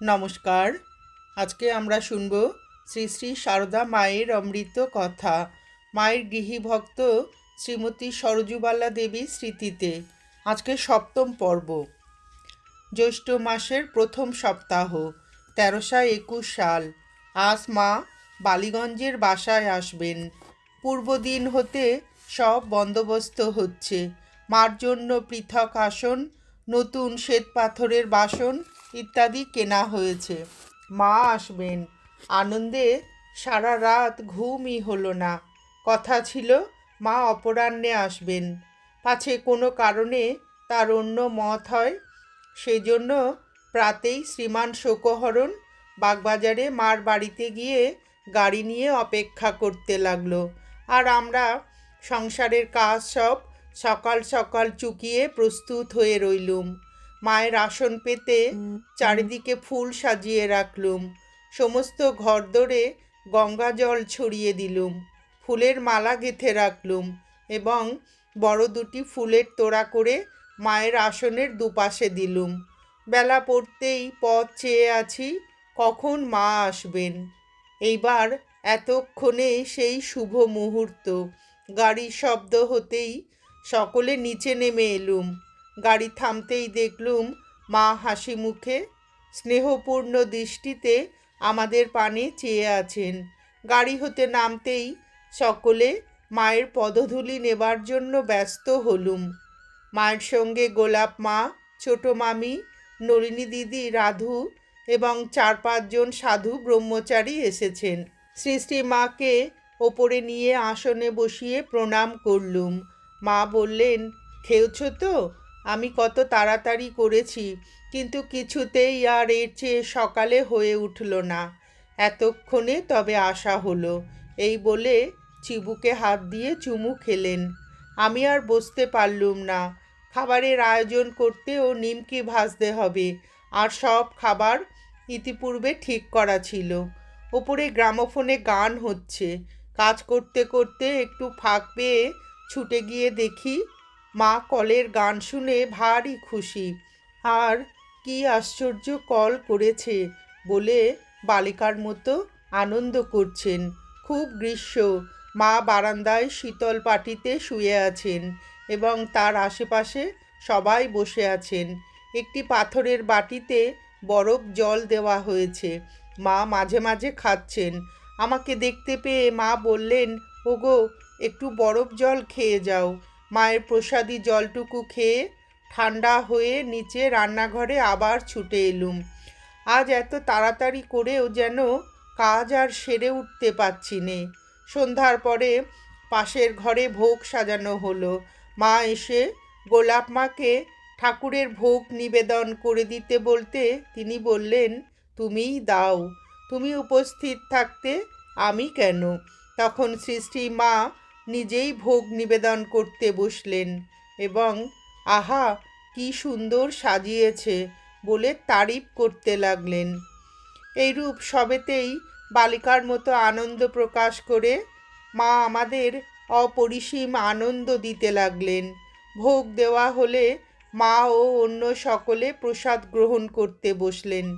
নমস্কার। আজকে আমরা শুনব শ্রী শ্রী সারদা মায়ের অমৃত কথা। মায়ের গৃহী ভক্ত শ্রীমতী সরজুবালা দেবীর স্মৃতিতে আজকে সপ্তম পর্ব। জ্যৈষ্ঠ মাসের প্রথম সপ্তাহ, তেরোশো একুশ সাল। আজ মা বালিগঞ্জের বাসায় আসবেন। পূর্বদিন হতে সব বন্দোবস্ত হচ্ছে। মার জন্য পৃথক আসন, নতুন শ্বেত পাথরের বাসন ইত্যাদি কেনা হয়েছে। মা আসবেন। আনন্দে সারা রাত ঘুমই হলো না। কথা ছিল, মা অপরাহ্নে আসবেন। পাছে কোনো কারণে তার অন্য মত হয়, সেজন্য প্রাতেই শ্রীমান শোকহরণ বাগবাজারে মার বাড়িতে গিয়ে গাড়ি নিয়ে অপেক্ষা করতে লাগল। আর আমরা সংসারের কাজ সব সকাল সকাল চুকিয়ে প্রস্তুত হয়ে রইলুম। মায়ের আসন পেতে চারিদিকে ফুল সাজিয়ে রাখলুম। সমস্ত ঘরদোরে গঙ্গা জল ছড়িয়ে দিলুম। ফুলের মালা গেঁথে রাখলুম এবং বড় দুটি ফুলের তোড়া করে মায়ের আসনের দুপাশে দিলুম। বেলা পড়তেই পথ চেয়ে আছি, কখন মা আসবেন? এইবার এতক্ষণে সেই শুভ মুহূর্ত। গাড়ির শব্দ হতেই সকলে নিচে নেমে এলুম। গাড়ি থামতেই দেখলুম মা হাসি মুখে স্নেহপূর্ণ দৃষ্টিতে আমাদের পানে চেয়ে আছেন। গাড়ি হতে নামতেই সকলে মায়ের পদধূলি নেবার জন্য ব্যস্ত হলুম। মায়ের সঙ্গে গোলাপ মা, ছোট মামি, নলিনী দিদি, রাধু এবং চার পাঁচজন সাধু ব্রহ্মচারী এসেছেন। শ্রী শ্রী মাকে ওপরে নিয়ে আসনে বসিয়ে প্রণাম করলুম। মা বললেন, খেয়েছ তো? আমি কত তাড়াতাড়ি করেছি, কিন্তু কিছুতেই আর এর চেয়ে সকালে হয়ে উঠল না। এতক্ষণে তবে আসা হলো। এই বলে চিবুকে হাত দিয়ে চুমু খেলেন। আমি আর বসতে পারলুম না। খাবারের আয়োজন করতে ও নিমকি ভাজতে হবে। আর সব খাবার ইতিপূর্বে ঠিক করা ছিল। ওপরে গ্রামোফোনে গান হচ্ছে। কাজ করতে করতে একটু ফাঁক পেয়ে ছুটে গিয়ে দেখি মা কলের গান শুনে ভারী খুশি। আর কি আশ্চর্য কল করেছে! বলে বালিকার মতো আনন্দ করছেন। খুব গ্রীষ্ম। মা বারান্দায় শীতল পাটিতে শুয়ে আছেন এবং তার আশেপাশে সবাই বসে আছেন। একটি পাথরের বাটিতে বরফ জল দেওয়া হয়েছে। মা মাঝে মাঝে খাচ্ছেন। আমাকে দেখতে পেয়ে মা বললেন, ওগো, একটু বরফ জল খেয়ে যাও মায়ের প্রসাদী জলটুকু খেয়ে ঠান্ডা হয়ে নিচে রান্নাঘরে আবার ছুটে এলুম। আজ এত তাড়াতাড়ি করেও যেন কাজ আর সেরে উঠতে পারছি নে। সন্ধ্যার পরে পাশের ঘরে ভোগ সাজানো হলো। মা এসে গোলাপ মাকে ঠাকুরের ভোগ নিবেদন করে দিতে বলতে তিনি বললেন, তুমিই দাও। তুমি উপস্থিত থাকতে আমি কেন? তখন সৃষ্টি মা নিজেই ভোগ নিবেদন করতে বসলেন এবং, আহা, কি সুন্দর সাজিয়েছে বলে তারিফ করতে লাগলেন। এইরূপ সবেতেই বালিকার মতো আনন্দ প্রকাশ করে মা আমাদের অপরিসীম আনন্দ দিতে লাগলেন। ভোগ দেওয়া হলে মা ও অন্য সকলে প্রসাদ গ্রহণ করতে বসলেন।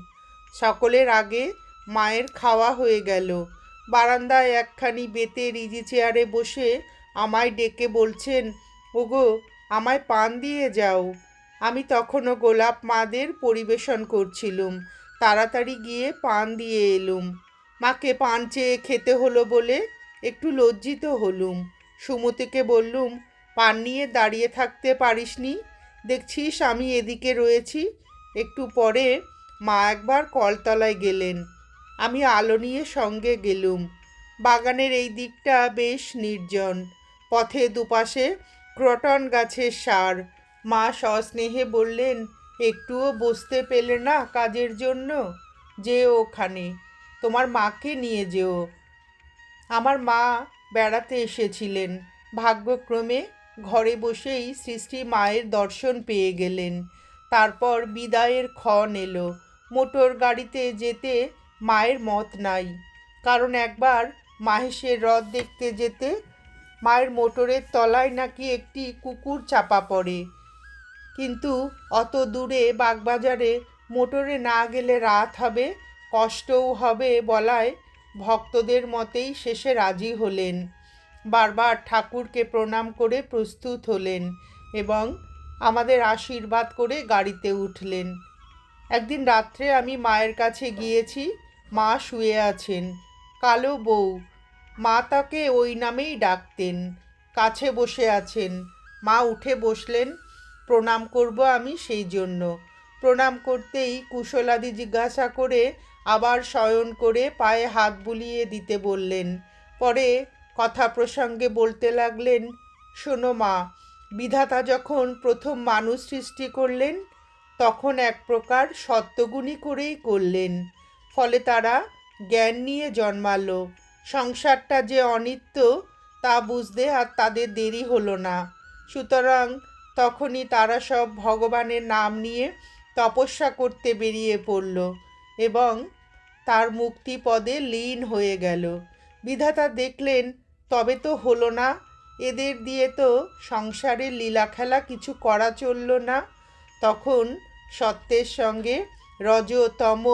সকলের আগে মায়ের খাওয়া হয়ে গেল। বারান্দায় একখানি বেতে রিজি চেয়ারে বসে আমায় ডেকে বলছেন, ওগো, আমায় পান দিয়ে যাও। আমি তখনও গোলাপ মাদের পরিবেশন করছিলুম। তাড়াতাড়ি গিয়ে পান দিয়ে এলুম। মাকে পান চেয়ে খেতে হলো বলে একটু লজ্জিত হলুম। সুমতিকে বললুম, পান নিয়ে দাঁড়িয়ে থাকতে পারিসনি? দেখছিস আমি এদিকে রয়েছি। একটু পরে মা একবার কলতলায় গেলেন। আমি আলো নিয়ে সঙ্গে গেলুম। বাগানের এই দিকটা বেশ নির্জন। পথে দুপাশে ক্রটন গাছের সার। মা সস্নেহে বললেন, একটুও বসতে পেলে না কাজের জন্য? যে ওখানে। তোমার মাকে নিয়ে যেও। আমার মা বেড়াতে এসেছিলেন। ভাগ্যক্রমে ঘরে বসেই সৃষ্টি মায়ের দর্শন পেয়ে গেলেন। তারপর বিদায়ের ক্ষণ এলো। মোটর গাড়িতে যেতে মায়ের মত নাই। কারণ একবার মাহেশের হ্রদ দেখতে যেতে মায়ের মোটরের তলায় নাকি একটি কুকুর চাপা পড়ে। কিন্তু অত দূরে বাগবাজারে মোটরে না গেলে রাত হবে, কষ্টও হবে বলায় ভক্তদের মতেই শেষে রাজি হলেন। বারবার ঠাকুরকে প্রণাম করে প্রস্তুত হলেন এবং আমাদের আশীর্বাদ করে গাড়িতে উঠলেন। একদিন রাত্রে আমি মায়ের কাছে গিয়েছি মা শুয়ে আছেন। কালো বউ, মা তাকে ওই নামেই ডাকতেন। কাছে বসে আছেন। মা উঠে বসলেন, প্রণাম করব আমি সেই জন্য। প্রণাম করতেই কুশলাদি জিজ্ঞাসা করে আবার শয়ন করে পায়ে হাত বুলিয়ে দিতে বললেন। পরে কথা প্রসঙ্গে বলতে লাগলেন, শোনো মা, বিধাতা যখন প্রথম মানুষ সৃষ্টি করলেন, তখন এক প্রকার সত্যগুণী করেই করলেন। ফলে তারা জ্ঞান নিয়ে জন্মালো। সংসারটা যে অনিত্য, তা বুঝতে আর তাদের দেরি হলো না। সুতরাং তখনই তারা সব ভগবানের নাম নিয়ে তপস্যা করতে বেরিয়ে পড়ল এবং তার মুক্তি পদে লীন হয়ে গেল। বিধাতা দেখলেন, তবে তো হলো না, এদের দিয়ে তো সংসারের লীলা খেলা কিছু করা চলল না। তখন সত্যের সঙ্গে রজ তম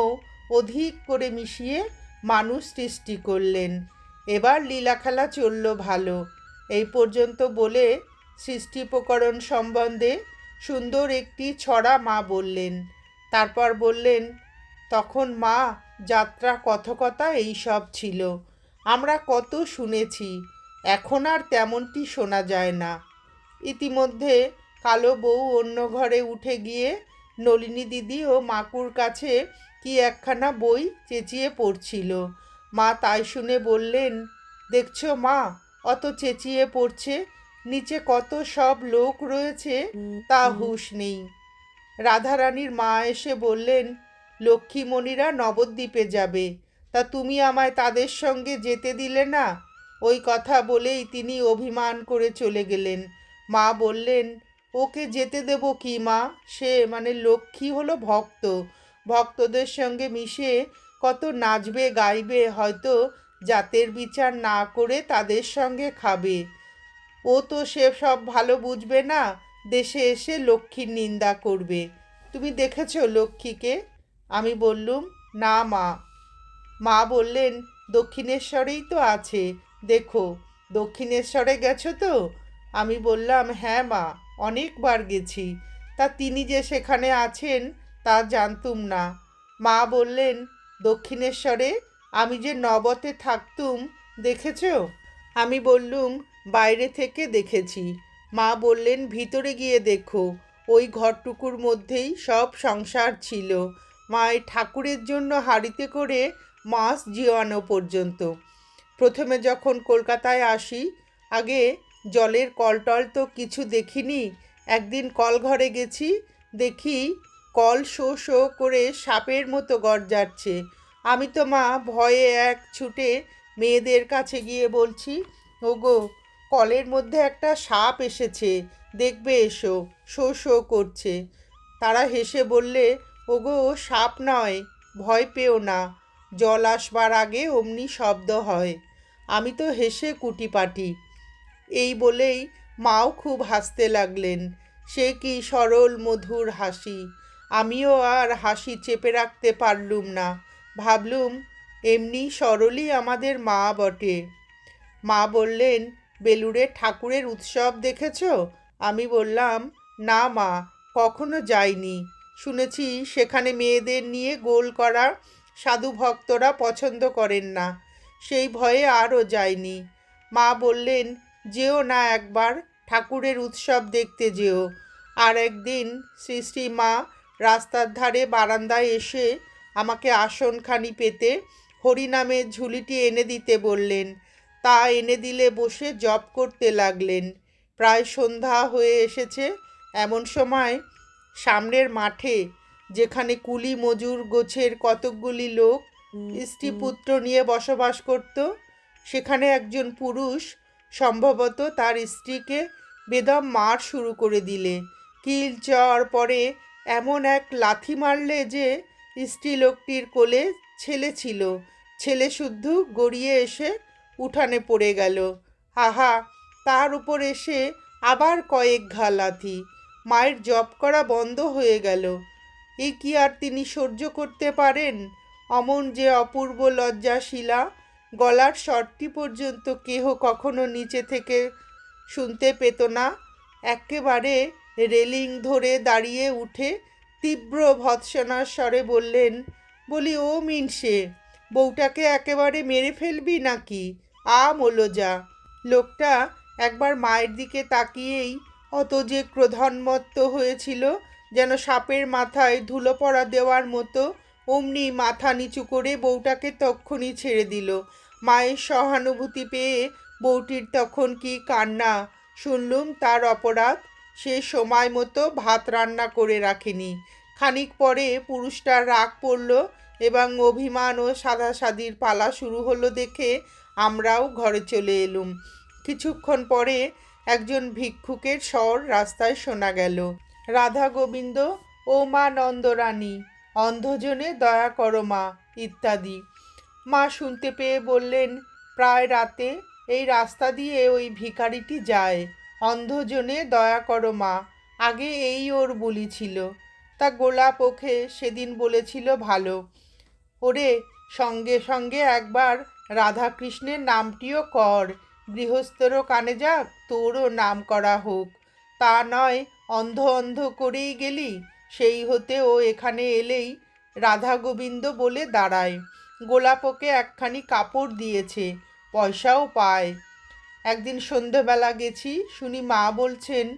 অধিক করে মিশিয়ে মানুষ সৃষ্টি করলেন। এবার লীলা খেলা চলল ভালো। এই পর্যন্ত বলে সৃষ্টিপকরণ সম্বন্ধে সুন্দর একটি ছড়া মা বললেন। তারপর বললেন, তখন মা, যাত্রা কথকতা এইসব ছিল। আমরা কত শুনেছি, এখন আর তেমনটি শোনা যায় না। ইতিমধ্যে কালো বউ অন্য ঘরে উঠে গিয়ে নলিনী দিদি ও মাকুর কাছে কি একখানা বই চেঁচিয়ে পড়ছিল। মা তাই শুনে বললেন, দেখছ মা, অত চেঁচিয়ে পড়ছে, নিচে কত সব লোক রয়েছে, তা হুঁশ নেই। রাধারানীর মা এসে বললেন, লক্ষ্মীমণিরা নবদ্বীপে যাবে, তা তুমি আমায় তাদের সঙ্গে যেতে দিলে না? ওই কথা বলেই তিনি অভিমান করে চলে গেলেন। মা বললেন, ওকে যেতে দেব কি মা? সে মানে লক্ষ্মী হলো ভক্ত ভক্তদের সঙ্গে মিশে কত নাচবে, গাইবে, হয়তো জাতের বিচার না করে তাদের সঙ্গে খাবে। ও তো সে সব ভালো বুঝবে না, দেশে এসে লক্ষ্মীর নিন্দা করবে। তুমি দেখেছ লক্ষ্মীকে? আমি বললুম, না মা। মা বললেন, দক্ষিণেশ্বরেই তো আছে, দেখো, দক্ষিণেশ্বরে গেছো তো? আমি বললাম হ্যাঁ মা, অনেকবার গেছি। তা তিনি যে সেখানে আছেন তা জানতুম না। মা বললেন, দক্ষিণেশ্বরে আমি যে নবতে থাকতুম, দেখেছ? আমি বললুম, বাইরে থেকে দেখেছি। মা বললেন, ভিতরে গিয়ে দেখো। ওই ঘরটুকুর মধ্যেই সব সংসার ছিল। মায়ের ঠাকুরের জন্য হাড়িতে করে মাছ জিওয়ানো পর্যন্ত। প্রথমে যখন কলকাতায় আসি, আগে জলের কলটল তো কিছু দেখিনি। একদিন কলঘরে গেছি, দেখি কল শো শো করে সাপের মতো গড়জাচ্ছে আমি তো মা ভয়ে এক ছুটে মেয়েদের কাছে গিয়ে বলছি, ওগো, কলের মধ্যে একটা সাপ এসেছে, দেখবে এসো। শো শো করছে। তারা হেসে বললে, ওগো, সাপ নয়, ভয় পেও না, জল আসবার আগে অমনি শব্দ হয়। আমি তো হেসে কুটিপাটি। এই বলেই মাও খুব হাসতে লাগলেন। সে কি সরল মধুর হাসি। আমিও আর হাসি চেপে রাখতে পারলুম না। ভাবলুম, এমনি সরলই আমাদের মা বটে। মা বললেন, বেলুড়ে ঠাকুরের উৎসব দেখেছ? আমি বললাম, না মা, কখনো যাইনি। শুনেছি সেখানে মেয়েদের নিয়ে গোল করা সাধু ভক্তরা পছন্দ করেন না। সেই ভয়ে আরও যায়নি মা বললেন, যেও না একবার, ঠাকুরের উৎসব দেখতে যেও। আর একদিন শ্রী শ্রী মা রাস্তার ধারে বারান্দায় এসে আমাকে আসনখানি পেতে হরিনামের ঝুলিটি এনে দিতে বললেন। তা এনে দিলে বসে জপ করতে লাগলেন। প্রায় সন্ধ্যা হয়ে এসেছে। এমন সময় সামনের মাঠে যেখানে কুলি মজুর গোছের কতকগুলি লোক স্ত্রীপুত্র নিয়ে বসবাস করত সেখানে একজন পুরুষ সম্ভবত তার স্ত্রীকে বেদম মার শুরু করে দিলে। কিল চর পরে এমন এক লাথি মারলে যে স্ত্রী লোকটির কোলে ছেলে ছিল। ছেলে শুদ্ধ গড়িয়ে এসে উঠানে পড়ে গেল। হাহা তার উপর এসে আবার কয়েক ঘা লাথি। মায়ের জব করা বন্ধ হয়ে গেল। এ কি আর তিনি সহ্য করতে পারেন? অমন যে অপূর্ব লজ্জাশীলা, গলার স্বরটি পর্যন্ত কেহ কখনো নিচে থেকে শুনতে পেত না। একেবারে রেলিং ধরে দাঁড়িয়ে উঠে তীব্র ভৎসনার স্বরে বললেন, বলি, ও মিনসে, বউটাকে একেবারে মেরে ফেলবি নাকি? আ যা লোকটা একবার মায়ের দিকে তাকিয়েই অত যে ক্রোধন্মত্ত হয়েছিল, যেন সাপের মাথায় ধুলো পড়া দেওয়ার মতো অমনি মাথা নিচু করে বউটাকে তক্ষণই ছেড়ে দিল। মায়ের সহানুভূতি পেয়ে বউটির তখন কি কান্না, শুনলুম তার অপরাধ? সে সময় মতো ভাত রান্না করে রাখেনি। খানিক পরে পুরুষটার রাগ পড়ল এবং অভিমান ও সাদাসাদির পালা শুরু হলো দেখে আমরাও ঘরে চলে এলুম। কিছুক্ষণ পরে একজন ভিক্ষুকের স্বর রাস্তায় শোনা গেল, রাধা গোবিন্দ, ও মা নন্দরানী, অন্ধজনে দয়া করো মা, ইত্যাদি। মা শুনতে পেয়ে বললেন, প্রায় রাতে এই রাস্তা দিয়ে ওই ভিখারিটি যায়। অন্ধজনে দয়া করো মা, আগে এই ওর বুলি ছিল। তা গোলাপ ওখে সেদিন বলেছিল ভালো। ওরে, সঙ্গে সঙ্গে একবার রাধাকৃষ্ণের নামটিও কর। গৃহস্থরও কানে যাক তোরও নাম করা হোক। তা নয়, অন্ধ অন্ধ করেই গেলি। সেই হতে ও এখানে এলেই রাধা গোবিন্দ বলে দাঁড়ায়। গোলাপকে একখানি কাপড় দিয়েছে, পয়সাও পায়। একদিন সন্ধেবেলা গেছি, শুনি মা বলছেন,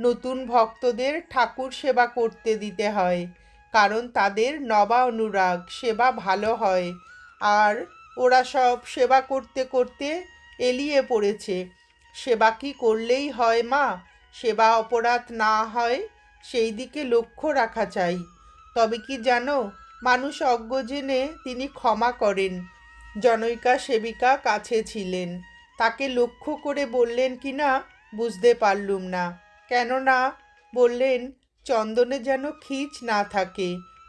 নতুন ভক্তদের ঠাকুর সেবা করতে দিতে হয়, কারণ তাদের নবা অনুরাগ, সেবা ভালো হয়। আর ওরা সব সেবা করতে করতে এলিয়ে পড়েছে। সেবা কি করলেই হয় মা? সেবা অপরাধ না হয়, সেই দিকে লক্ষ্য রাখা চাই। তবে কি জানো, মানুষ অজ্ঞ জেনে তিনি ক্ষমা করেন। জনৈকা সেবিকা কাছে ছিলেন। তাকে লক্ষ্য করে বললেন, কি না, বুঝতে পারলুম না। কেননা বললেন, চন্দনে যেন খিচ না থাকে,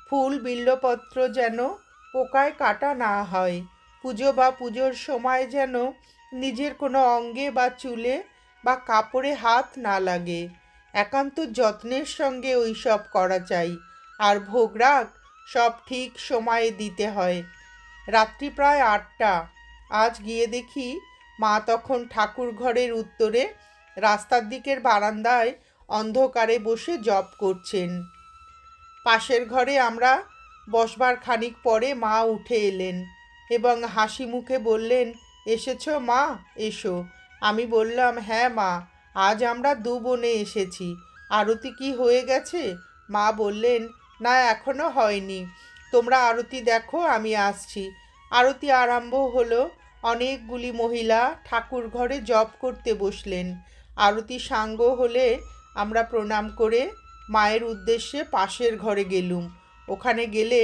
ফুল বিল্লপত্র যেন পোকায় কাটা না হয়, পুজো বা পুজোর সময় যেন নিজের কোনো অঙ্গে বা চুলে বা কাপড়ে হাত না লাগে। একান্ত যত্নের সঙ্গে ওই সব করা চাই, আর ভোগরাগ সব ঠিক সময়ে দিতে হয়। রাত্রি প্রায় আটটা। আজ গিয়ে দেখি মা তখন ঠাকুর ঘরের উত্তরে রাস্তার দিকের বারান্দায় অন্ধকারে বসে জপ করছেন। পাশের ঘরে আমরা বসবার খানিক পরে মা উঠে এলেন এবং হাসি মুখে বললেন, এসেছ মা, এসো। আমি বললাম হ্যাঁ মা, আজ আমরা দু বোনে এসেছি। আরতি কি হয়ে গেছে? মা বললেন, না এখনও হয়নি। তোমরা আরতি দেখো, আমি আসছি। আরতি আরম্ভ হলো অনেকগুলি মহিলা ঠাকুর ঘরে জপ করতে বসলেন। আরতি সাঙ্গ হলে আমরা প্রণাম করে মায়ের উদ্দেশ্যে পাশের ঘরে গেলুম। ওখানে গেলে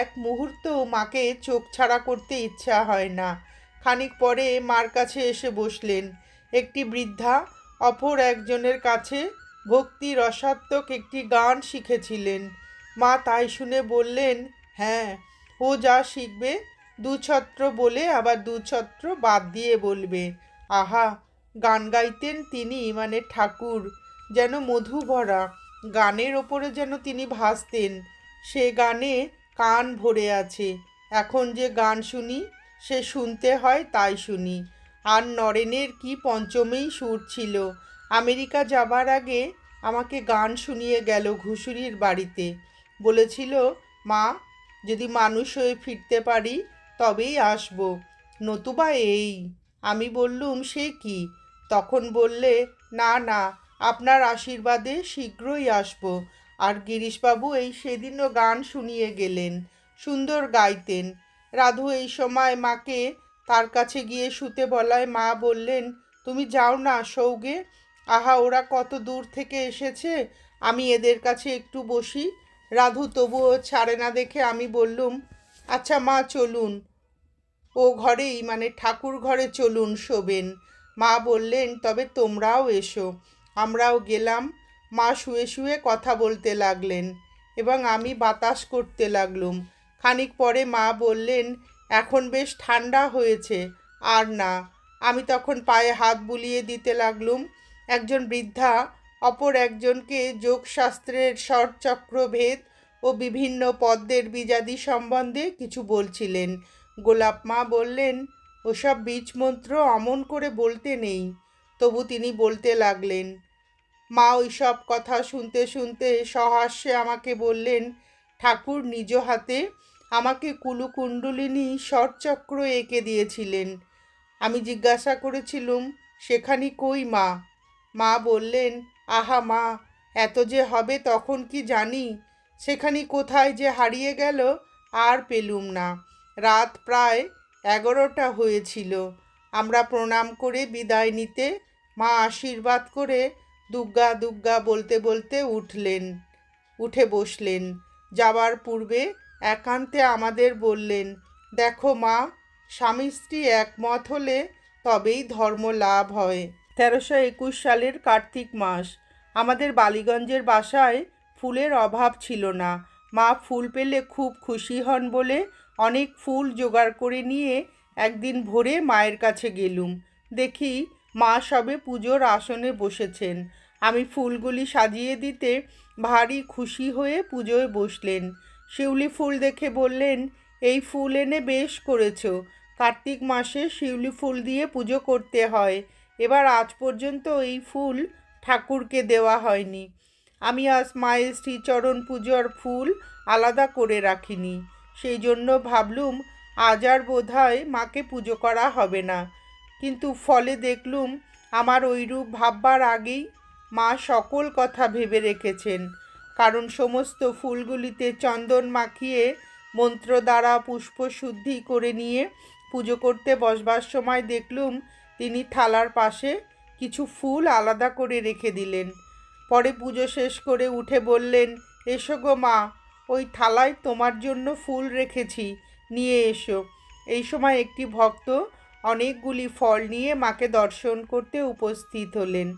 এক মুহূর্ত মাকে চোখ ছাড়া করতে ইচ্ছা হয় না। খানিক পরে মার কাছে এসে বসলেন। একটি বৃদ্ধা অপর একজনের কাছে ভক্তি রসাত্মক একটি গান শিখেছিলেন। মা তাই শুনে বললেন হ্যাঁ ও যা শিখবে দুছত্র বলে আবার দুছত্র বাদ দিয়ে বলবে, আহা, গান গাইতেন তিনি মানে ঠাকুর, যেন মধু ভরা, গানের ওপরে যেন তিনি ভাসতেন, সে গানে কান ভরে আছে, এখন যে গান শুনি, সে শুনতে হয় তাই শুনি, আর নরেনের কি পঞ্চমেই সুর ছিল, আমেরিকা যাবার আগে আমাকে গান শুনিয়ে গেল ঘুষুরির বাড়িতে, বলেছিল, মা, যদি মানুষ হয়ে ফিরতে পারি তবেই আসব। নতুবা এই। আমি বললুম, সে কি? তখন বললে, না না, আপনার আশীর্বাদে শীঘ্রই আসব। আর গিরিশবাবু এই সেদিনও গান শুনিয়ে গেলেন, সুন্দর গাইতেন। রাধু এই সময় মাকে তার কাছে গিয়ে শুতে বলায়, মা বললেন, তুমি যাও না সৌগে। আহা, ওরা কত দূর থেকে এসেছে? আমি এদের কাছে একটু বসি। রাধু তবুও ছাড়ে না দেখে আমি বললুম আচ্ছা মা, চলুন। ও ঘরেই মানে ঠাকুর ঘরে চলুন শোবেন। মা বললেন, তবে তোমরাও এসো। আমরাও গেলাম। মা শুয়ে শুয়ে কথা বলতে লাগলেন এবং আমি বাতাস করতে লাগলুম। খানিক পরে মা বললেন, এখন বেশ ঠান্ডা হয়েছে, আর না। আমি তখন পায়ে হাত বুলিয়ে দিতে লাগলুম। একজন বৃদ্ধা, অপর একজনকে যোগশাস্ত্রের স্বরচক্র ভেদ ও বিভিন্ন পদ্মের বিজাদি সম্বন্ধে কিছু বলছিলেন। গোলাপ মা বললেন, ওসব বীজ মন্ত্র অমন করে বলতে নেই। তবু তিনি বলতে লাগলেন, মা ওই সব কথা শুনতে শুনতে সহাস্যে আমাকে বললেন, ঠাকুর নিজ হাতে আমাকে কুলুকুণ্ডলিনী ষটচক্র এঁকে দিয়েছিলেন। আমি জিজ্ঞাসা করেছিলুম, সেখানে কই মা? মা বললেন, আহা মা, এত যে হবে তখন কি জানি, সেখানে কোথায় যে হারিয়ে গেল আর পেলুম না। রাত প্রায় এগারোটা হয়েছিল। আমরা প্রণাম করে বিদায় নিতে মা আশীর্বাদ করে দুগ্গা দুগ্গা বলতে বলতে উঠলেন, উঠে বসলেন। যাবার পূর্বে একান্তে আমাদের বললেন, দেখো মা, স্বামী স্ত্রী একমত হলে তবেই ধর্ম লাভ হয়। তেরোশো একুশ সালের কার্তিক মাস। আমাদের বালিগঞ্জের বাসায় ফুলের অভাব ছিল না। মা ফুল পেলে খুব খুশি হন বলে অনেক ফুল জোগাড় করে নিয়ে একদিন ভোরে মায়ের কাছে গেলুম। দেখি মা সবে পুজোর আসনে বসেছেন। আমি ফুলগুলি সাজিয়ে দিতে ভারী খুশি হয়ে পুজোয় বসলেন। শিউলি ফুল দেখে বললেন, এই ফুল এনে বেশ করেছ। কার্তিক মাসে শিউলি ফুল দিয়ে পুজো করতে হয়। এবার আজ পর্যন্ত এই ফুল ঠাকুরকে দেওয়া হয়নি। আমি আজ মায়ের শ্রীচরণ পুজোর ফুল আলাদা করে রাখিনি। সেই জন্য ভাবলুম আজ আর বোধহয় মাকে পুজো করা হবে না। কিন্তু ফলে দেখলুম আমার ওইরূপ ভাববার আগেই মা সকল কথা ভেবে রেখেছেন। কারণ সমস্ত ফুলগুলিতে চন্দন মাখিয়ে মন্ত্র দ্বারা পুষ্প শুদ্ধি করে নিয়ে পুজো করতে বসবার সময় দেখলুম তিনি থালার পাশে কিছু ফুল আলাদা করে রেখে দিলেন। পরে পুজো শেষ করে উঠে বললেন, এসো গো মা ওই থালায় তোমার জন্য ফুল রেখেছি, নিয়ে এসো। এই সময় একটি ভক্ত অনেকগুলি ফল নিয়ে মাকে দর্শন করতে উপস্থিত হলেন।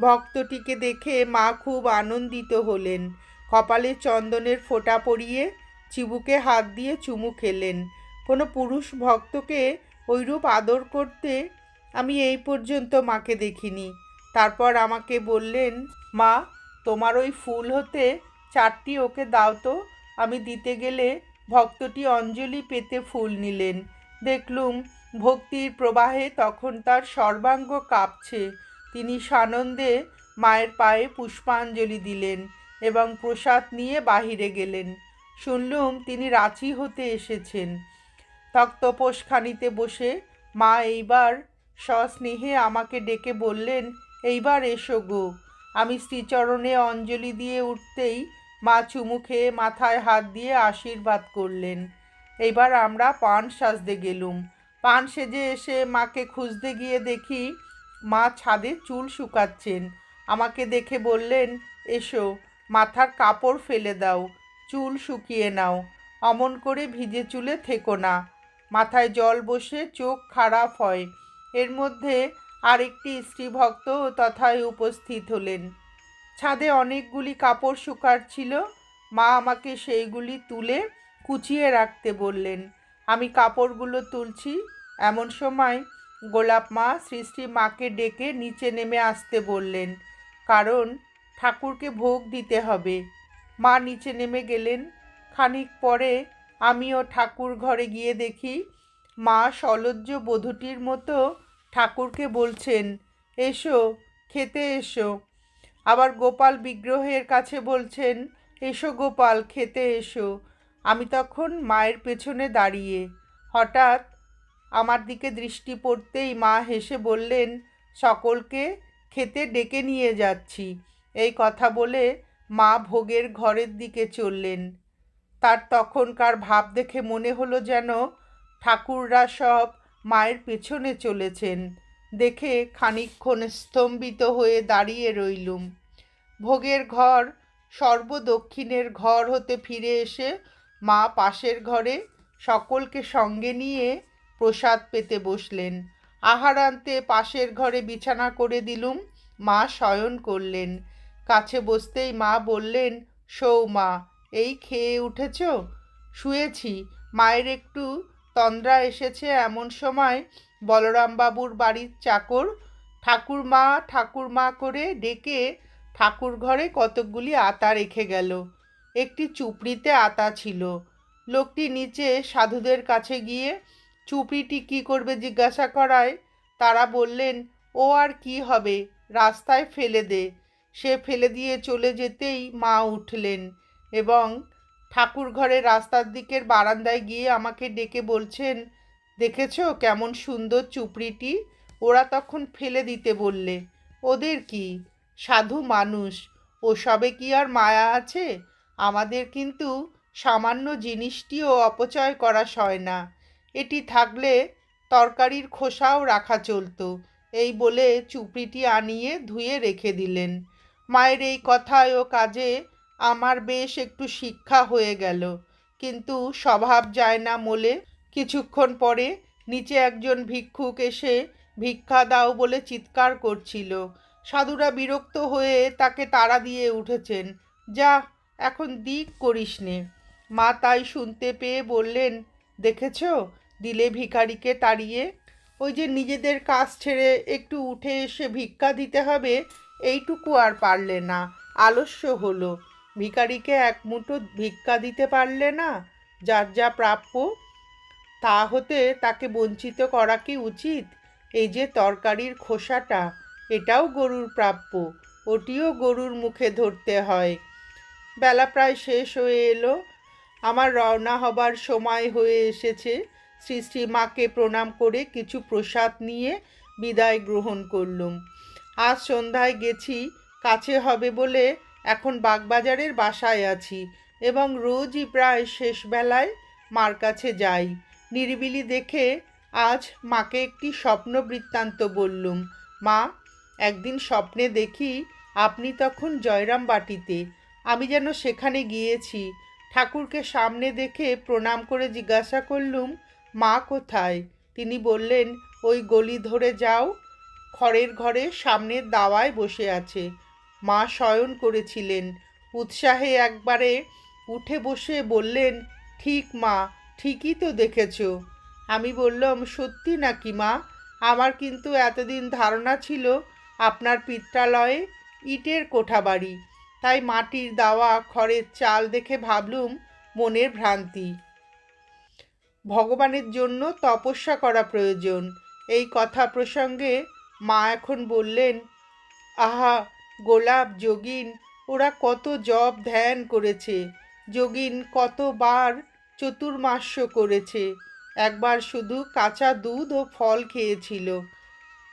ভক্তটিকে দেখে মা খুব আনন্দিত হলেন। কপালে চন্দনের ফোঁটা পরিয়ে চিবুকে হাত দিয়ে চুমু খেলেন। কোনো পুরুষ ভক্তকে ওইরূপ আদর করতে আমি এই পর্যন্ত মাকে দেখিনি। তারপর আমাকে বললেন, মা, তোমার ওই ফুল হতে চারটি ওকে দাও তো। আমি দিতে গেলে ভক্তটি অঞ্জলি পেতে ফুল নিলেন। দেখলুম ভক্তির প্রবাহে তখন তার সর্বাঙ্গ কাঁপছে। তিনি সানন্দে মায়ের পায়ে পুষ্পাঞ্জলি দিলেন এবং প্রসাদ নিয়ে বাহিরে গেলেন। শুনলুম তিনি রাঁচি হতে এসেছেন। তক্তপোষখানিতে বসে মা এইবার সস্নেহে আমাকে ডেকে বললেন, এইবার এসো গো। আমি শ্রীচরণে অঞ্জলি দিয়ে উঠতেই মা চুমু খেয়ে মাথায় হাত দিয়ে আশীর্বাদ করলেন। এবার আমরা পান সাজতে গেলুম। পান সেজে এসে মাকে খুঁজতে গিয়ে দেখি মা ছাদে চুল শুকাচ্ছেন। আমাকে দেখে বললেন, এসো, মাথার কাপড় ফেলে দাও, চুল শুকিয়ে নাও, অমন করে ভিজে চুলে থেকো না। মাথায় জল বসে চোখ খারাপ হয়। এর মধ্যে আরেকটি স্ত্রীভক্ত তথায় উপস্থিত হলেন। ছাদে অনেকগুলি কাপড় শুকার ছিল। মা আমাকে সেইগুলি তুলে কুচিয়ে রাখতে বললেন, আমি কাপড়গুলো তুলছি। এমন সময় গোলাপ মা শ্রী মাকে ডেকে নিচে নেমে আসতে বললেন, কারণ ঠাকুরকে ভোগ দিতে হবে। মা নিচে নেমে গেলেন। খানিক পরে আমিও ঠাকুর ঘরে গিয়ে দেখি মা সলজ্জ বধূটির মতো ঠাকুরকে বলছেন, এসো, খেতে এসো। আবার গোপাল বিগ্রহের কাছে বলছেন, এসো গোপাল, খেতে এসো। আমি তখন মায়ের পেছনে দাঁড়িয়ে হঠাৎ আমার দিকে দৃষ্টি পড়তেই মা হেসে বললেন, সকলকে খেতে ডেকে নিয়ে যাচ্ছি। এই কথা বলে মা ভোগের ঘরের দিকে চললেন। তার তখনকার ভাব দেখে মনে হলো যেন ঠাকুররা সব মায়ের পেছনে চলেছেন। দেখে খানিকক্ষণ স্তম্ভিত হয়ে দাঁড়িয়ে রইলুম। ভোগের ঘর, সর্বদক্ষিণের ঘর হতে ফিরে এসে মা পাশের ঘরে সকলকে সঙ্গে নিয়ে প্রসাদ পেতে বসলেন। আহার আনতে পাশের ঘরে বিছানা করে দিলুম, মা শয়ন করলেন। কাছে বসতেই মা বললেন সৌ মা, এই খেয়ে উঠেছ? শুয়েছি। মায়ের একটু তন্দ্রা এসেছে এমন সময় বলরামবাবুর বাড়ির চাকর। ঠাকুরমা ঠাকুরমা করে ডেকে ঠাকুর ঘরে কতকগুলি আতা রেখে গেল। একটি চুপড়িতে আতা ছিল। লোকটি নিচে সাধুদের কাছে গিয়ে, চুপড়িটি কী করবে জিজ্ঞাসা করায়? তারা বললেন, ও আর কি হবে? রাস্তায় ফেলে দে। সে ফেলে দিয়ে চলে যেতেই মা উঠলেন এবং ঠাকুর ঘরের রাস্তার দিকের বারান্দায় গিয়ে আমাকে ডেকে বলছেন দেখেছ কেমন সুন্দর চুপড়িটি? ওরা তখন ফেলে দিতে বললে, ওদের কি? সাধু মানুষ। ওসবে কি আর মায়া আছে? আমাদের কিন্তু সামান্য জিনিসটিও অপচয় করা সয় না। এটি থাকলে তরকারির খোসাও রাখা চলতো। এই বলে চুপড়িটি আনিয়ে ধুয়ে রেখে দিলেন। মায়ের এই কথায় ও কাজে আমার বেশ একটু শিক্ষা হয়ে গেল। কিন্তু স্বভাব যায় না মোলে। কিছুক্ষণ পরে নিচে একজন ভিক্ষুক এসে ভিক্ষা দাও বলে চিৎকার করছিল। সাধুরা বিরক্ত হয়ে তাকে তাড়া দিয়ে উঠেছেন। যা, এখন দিক করিস নে। মা তাই শুনতে পেয়ে বললেন, দেখেছ? দিলে ভিখারিকে তাড়িয়ে? ওই যে নিজেদের কাজ ছেড়ে একটু উঠে এসে ভিক্ষা দিতে হবে, এইটুকু আর পারলে না। আলস্য হলো। ভিখারিকে এক মুঠো ভিক্ষা দিতে পারলে না? যার যা প্রাপ্য তা হতে তাকে বঞ্চিত করা কি উচিত? এই যে তরকারির খোসাটা, এটাও গরুর প্রাপ্য, ওটিও গরুর মুখে ধরতে হয়। বেলা প্রায় শেষ হয়ে এলো। আমার রওনা হবার সময় হয়ে এসেছে। শ্রী শ্রী মাকে প্রণাম করে কিছু প্রসাদ নিয়ে বিদায় গ্রহণ করলুম। আজ সন্ধ্যায় গেছি, কাছে হবে বলে এখন বাগবাজারের বাসায় আছি এবং রোজই প্রায় শেষ বেলায় মার কাছে যাই। নিরিবিলি দেখে আজ মাকে একটি স্বপ্ন বৃত্তান্ত বললুম। মা, একদিন স্বপ্নে দেখি আপনি তখন জয়রাম বাটিতে। আমি যেন সেখানে গিয়েছি। ঠাকুরকে সামনে দেখে প্রণাম করে জিজ্ঞাসা করলুম, মা কোথায়? তিনি বললেন, ওই গলি ধরে যাও, খড়ের ঘরে সামনের দাওয়ায় বসে আছে। মা শয়ন করেছিলেন। উৎসাহে একবারে উঠে বসে বললেন, ঠিক মা ঠিকই তো দেখেছ। আমি বললাম, সত্যি নাকি মা? আমার কিন্তু এতদিন ধারণা ছিল আপনার পিত্রালয়ে ইটের কোঠাবাড়ি তাই মাটির দাওয়া, খড়ের চাল দেখে ভাবলুম মনের ভ্রান্তি। ভগবানের জন্য তপস্যা করা প্রয়োজন। এই কথা প্রসঙ্গে মা এখন বললেন, আহা, গোলাপ, যোগিন, ওরা কত জপ ধ্যান করেছে। যোগিন কতবার চতুর্মাস্য করেছে। একবার শুধু কাঁচা দুধ ও ফল খেয়েছিল।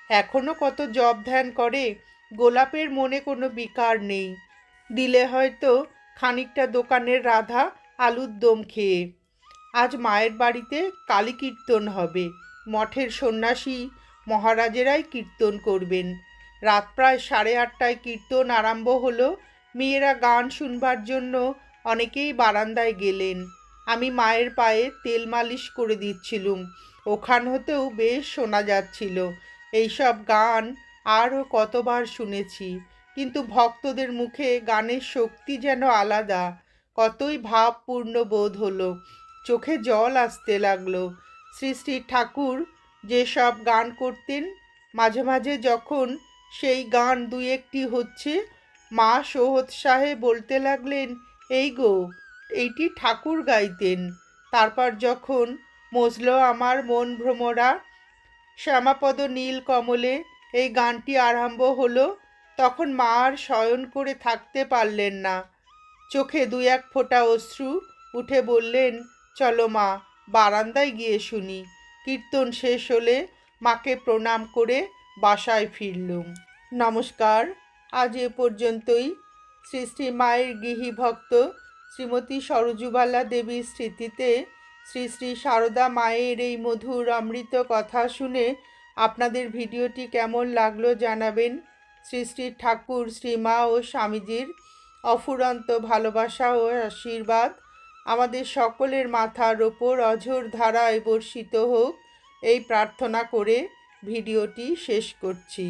এখনও কত জব ধ্যান করে, গোলাপের মনে কোনো বিকার নেই। দিলে হয়তো খানিকটা দোকানের রাধা আলুর দম খেয়ে। আজ মায়ের বাড়িতে কালী কীর্তন হবে। মঠের সন্ন্যাসী মহারাজেরাই কীর্তন করবেন। রাত প্রায় সাড়ে আটটায় কীর্তন আরম্ভ হলো। মেয়েরা গান শুনবার জন্য অনেকেই বারান্দায় গেলেন। আমি মায়ের পায়ে তেল মালিশ করে দিচ্ছিলুম। ওখান হতেও বেশ শোনা যাচ্ছিল। এইসব গান আরও কতবার শুনেছি, কিন্তু ভক্তদের মুখে গানের শক্তি যেন আলাদা। কতই ভাবপূর্ণ বোধ হলো, চোখে জল আসতে লাগল। শ্রী শ্রী ঠাকুর যেসব গান করতেন, মাঝে মাঝে যখন সেই গান দু একটি হচ্ছে, মা সোহৎসাহে বলতে লাগলেন, এই গো এইটি ঠাকুর গাইতেন। তারপর যখন মজল আমার মন ভ্রমরা, শ্যামাপদ নীল কমলে এই গানটি আরম্ভ হলো, তখন মা আর শয়ন করে থাকতে পারলেন না। চোখে দু এক ফোঁটা অশ্রু উঠে বললেন, চলো মা, বারান্দায় গিয়ে শুনি। কীর্তন শেষ হলে মাকে প্রণাম করে বাসায় ফিরলুম। নমস্কার। আজ এ পর্যন্তই। শ্রী মায়ের গৃহী ভক্ত শ্রীমতী সরজুবালা দেবীর স্মৃতিতে শ্রী শ্রী সারদা মায়ের এই মধুর অমৃত কথা শুনে আপনাদের ভিডিওটি কেমন লাগল জানাবেন। শ্রী শ্রী ঠাকুর শ্রীমা ও স্বামীজির অফুরন্ত ভালোবাসা ও আশীর্বাদ আমাদের সকলের মাথার ওপর অঝোর ধারায় বর্ষিত হোক, এই প্রার্থনা করে ভিডিওটি শেষ করছি।